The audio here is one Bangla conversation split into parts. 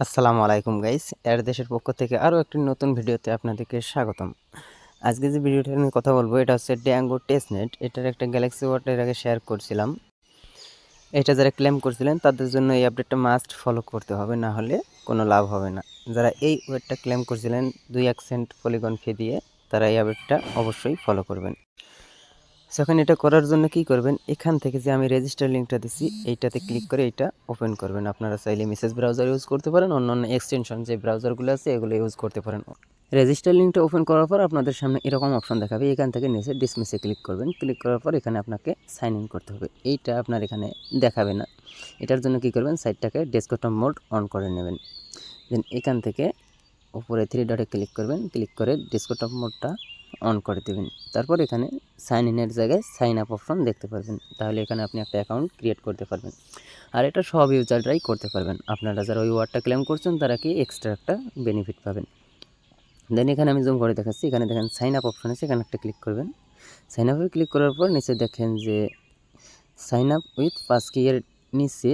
আসসালামু আলাইকুম গাইস এর দেশের পক্ষ থেকে আরও একটি নতুন ভিডিওতে আপনাদেরকে স্বাগতম। আজকে যে ভিডিওটা নিয়ে কথা বলব, এটা হচ্ছে ড্যাঙ্গো টেস্টনেট এটার একটা গ্যালাক্সি ওয়ার্ড এর আগে শেয়ার করছিলাম। এটা যারা ক্লেম করছিলেন, তাদের জন্য এই আপডেটটা মাস্ট ফলো করতে হবে, না হলে কোনো লাভ হবে না। যারা এই ওয়েটটা ক্লেম করছিলেন, দুই এক সেন্ট পলিগন ফি দিয়ে তারা এই আপডেটটা অবশ্যই ফলো করবেন। সেখানে এটা করার জন্য কি করবেন? এখান থেকে যে আমি রেজিস্টার লিঙ্কটা দিচ্ছি এইটাতে ক্লিক করে এটা ওপেন করবেন। আপনারা চাইলে মেসেজ ব্রাউজার ইউজ করতে পারেন, অন্যান্য এক্সটেনশন যে ব্রাউজারগুলো আছে, এগুলো ইউজ করতে পারেন। রেজিস্টার লিঙ্কটা ওপেন করার পর আপনাদের সামনে এরকম অপশন দেখাবে, এখান থেকে নিচে ডিসমিসে ক্লিক করবেন। ক্লিক করার পর এখানে আপনাকে সাইন ইন করতে হবে। এইটা আপনার এখানে দেখাবে না। এটার জন্য কি করবেন? সাইটটাকে ডেস্কটপ মোড অন করে নেবেন। দেন এখান থেকে উপরে থ্রি ডটে ক্লিক করবেন। ক্লিক করে ডেস্কটপ মোডটা অন করে দেবেন। তারপর এখানে সাইন ইনের জায়গায় সাইন আপ অপশন দেখতে পারবেন। তাহলে এখানে আপনি একটা অ্যাকাউন্ট ক্রিয়েট করতে পারবেন। আর এটা সব ইউজাররাই করতে পারবেন। আপনারা যারা ওই ওয়ার্ডটা ক্লেম করছেন, তারা কি এক্সট্রা একটা বেনিফিট পাবেন। দেন এখানে আমি জুম করে দেখাচ্ছি। এখানে দেখেন সাইন আপ অপশন আছে। এখানে একটা ক্লিক করবেন। সাইন আপে ক্লিক করার পর নিচে দেখেন যে সাইন আপ উইথ পাঁচ এর নিচে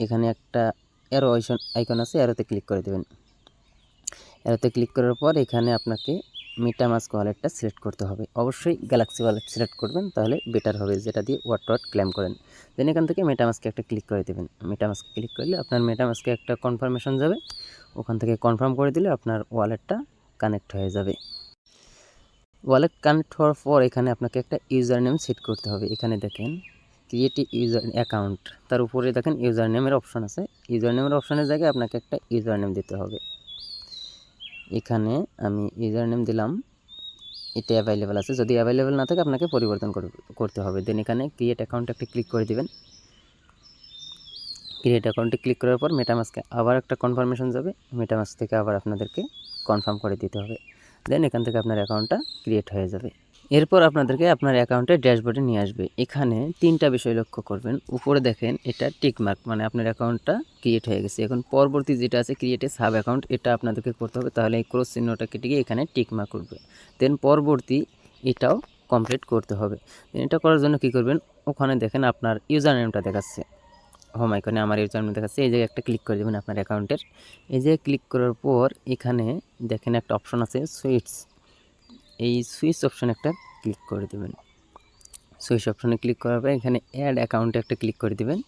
এখানে একটা অ্যারো আইকন আছে। অ্যারোতে ক্লিক করে দেবেন। অ্যারোতে ক্লিক করার পর এখানে আপনাকে মিটামাস্ক ওয়ালেটটা সিলেক্ট করতে হবে। অবশ্যই গ্যালাক্সি ওয়ালেট সিলেক্ট করবেন, তাহলে বেটার হবে যেটা দিয়ে ওয়াট ওয়াট ক্লেম করেন। দেন এখান থেকে মেটামাস্কে একটা ক্লিক করে দেবেন। মেটামাস্কে ক্লিক করলে আপনার মেটামাস্কে একটা কনফার্মেশন যাবে। ওখান থেকে কনফার্ম করে দিলে আপনার ওয়ালেটটা কানেক্ট হয়ে যাবে। ওয়ালেট কানেক্ট হওয়ার পর এখানে আপনাকে একটা ইউজার নেম সেট করতে হবে। এখানে দেখেন, ক্রিয়েট ইউজার অ্যাকাউন্ট। তার উপরে দেখেন ইউজার নেমের অপশন আছে। ইউজার নেমের অপশনের জায়গায় আপনাকে একটা ইউজার নেম দিতে হবে। এখানে আমি ইউজার নেম দিলাম এটা অ্যাভেলেবেল আছে। যদি অ্যাভেলেবেল না থাকে, আপনাকে পরিবর্তন করতে হবে। দেন এখানে ক্রিয়েট অ্যাকাউন্ট একটা ক্লিক করে দিবেন। ক্রিয়েট অ্যাকাউন্টে ক্লিক করার পর মেটামাসকে আবার একটা কনফার্মেশন যাবে। মেটামাস থেকে আবার আপনাদেরকে কনফার্ম করে দিতে হবে। দেন এখান থেকে আপনার অ্যাকাউন্টটা ক্রিয়েট হয়ে যাবে। এরপর আপনাদেরকে আপনার অ্যাকাউন্টে ড্যাশবোর্ডে নিয়ে আসবে। এখানে তিনটা বিষয় লক্ষ্য করবেন। উপরে দেখেন, এটা টিকমার্ক মানে আপনার অ্যাকাউন্টটা ক্রিয়েট হয়ে গেছে। এখন পরবর্তী যেটা আছে ক্রিয়েটে সাব অ্যাকাউন্ট এটা আপনাদেরকে করতে হবে। তাহলে এই ক্রস চিহ্নটা কেটে গিয়ে এখানে টিকমার্ক করবে দেন পরবর্তী এটাও কমপ্লিট করতে হবে। এটা করার জন্য কি করবেন? ওখানে দেখেন আপনার ইউজার নেমটা দেখাচ্ছে। হোম আইকনে আমার ইউজার নেম দেখাচ্ছে। এই জায়গায় একটা ক্লিক করে দেবেন আপনার অ্যাকাউন্টের। এই জায়গায় ক্লিক করার পর এখানে দেখেন একটা অপশন আছে সুইটস এই সুইচ অপশানে একটা ক্লিক করে দেবেন। সুইচ অপশানে ক্লিক করার পর এখানে অ্যাড অ্যাকাউন্টে একটা ক্লিক করে দেবেন।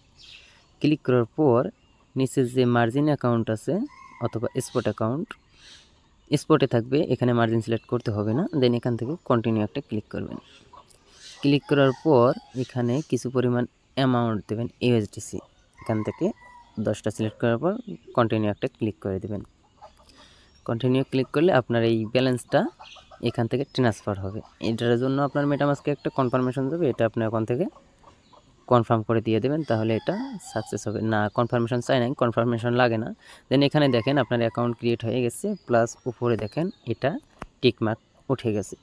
ক্লিক করার পর নিচে যে মার্জিন অ্যাকাউন্ট আছে অথবা স্পট অ্যাকাউন্ট স্পটে থাকবে, এখানে মার্জিন সিলেক্ট করতে হবে না দেন এখান থেকে কন্টিনিউ একটা ক্লিক করবেন। ক্লিক করার পর এখানে কিছু পরিমাণ অ্যামাউন্ট দেবেন ইউএসডিসি এখান থেকে দশটা সিলেক্ট করার পর কন্টিনিউ একটা ক্লিক করে দেবেন। কন্টিনিউ ক্লিক করলে আপনার এই ব্যালেন্সটা এখান থেকে ট্রান্সফার হবে। এটার জন্য আপনার মেটামাসকে একটা কনফার্মেশন দেবে, এটা আপনি ওখান থেকে কনফার্ম করে দিয়ে দেবেন, তাহলে এটা সাকসেস হবে। না কনফার্মেশন চাই নাই কনফার্মেশন লাগে না। দেন এখানে দেখেন আপনার অ্যাকাউন্ট ক্রিয়েট হয়ে গেছে প্লাস উপরে দেখেন এটা টিকমার্ক উঠে গেছে।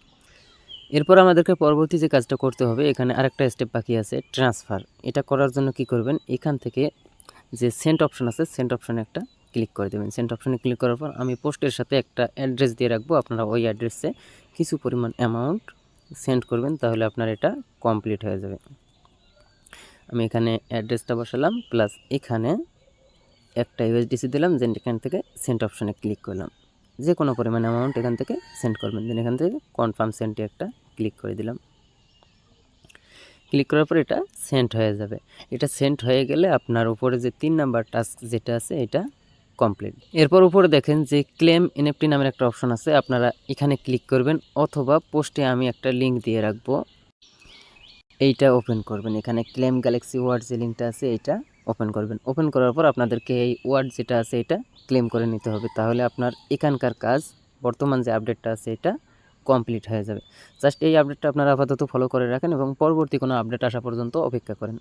এরপর আমাদেরকে পরবর্তী যে কাজটা করতে হবে, এখানে আরেকটা স্টেপ বাকি আছে ট্রান্সফার এটা করার জন্য কি করবেন, এখান থেকে যে সেন্ট অপশন আছে সেন্ট অপশনে একটা ক্লিক করে দেবেন। সেন্ট অপশনে ক্লিক করার পর আমি পোস্টের সাথে একটা অ্যাড্রেস দিয়ে রাখব। আপনারা ওই অ্যাড্রেসে কিছু পরিমাণ অ্যামাউন্ট সেন্ড করবেন, তাহলে আপনার এটা কমপ্লিট হয়ে যাবে। আমি এখানে অ্যাড্রেসটা বসালাম প্লাস এখানে একটা ইউএসডিসি দিলাম দেন এখান থেকে সেন্ট অপশনে ক্লিক করলাম। যে কোনো পরিমাণ অ্যামাউন্ট এখান থেকে সেন্ড করবেন দেন এখান থেকে কনফার্ম সেন্টে একটা ক্লিক করে দিলাম। ক্লিক করার পর এটা সেন্ট হয়ে যাবে। এটা সেন্ট হয়ে গেলে আপনার উপরে যে তিন নাম্বার টাস্ক যেটা আছে, এটা কমপ্লিট এরপর উপরে দেখেন যে ক্লেম এনএফটি নামের একটা অপশন আছে, আপনারা এখানে ক্লিক করবেন অথবা পোস্টে আমি একটা লিঙ্ক দিয়ে রাখব। এইটা ওপেন করবেন। এখানে ক্লেম গ্যালাক্সি ওয়ার্ড যে লিঙ্কটা আছে, এইটা ওপেন করবেন। ওপেন করার পর আপনাদেরকে এই ওয়ার্ড যেটা আছে, এটা ক্লেম করে নিতে হবে। তাহলে আপনার এখানকার কাজ, বর্তমান যে আপডেটটা আছে, এটা কমপ্লিট হয়ে যাবে। জাস্ট এই আপডেটটা আপনারা আপাতত ফলো করে রাখেন এবং পরবর্তী কোনো আপডেট আসা পর্যন্ত অপেক্ষা করেন।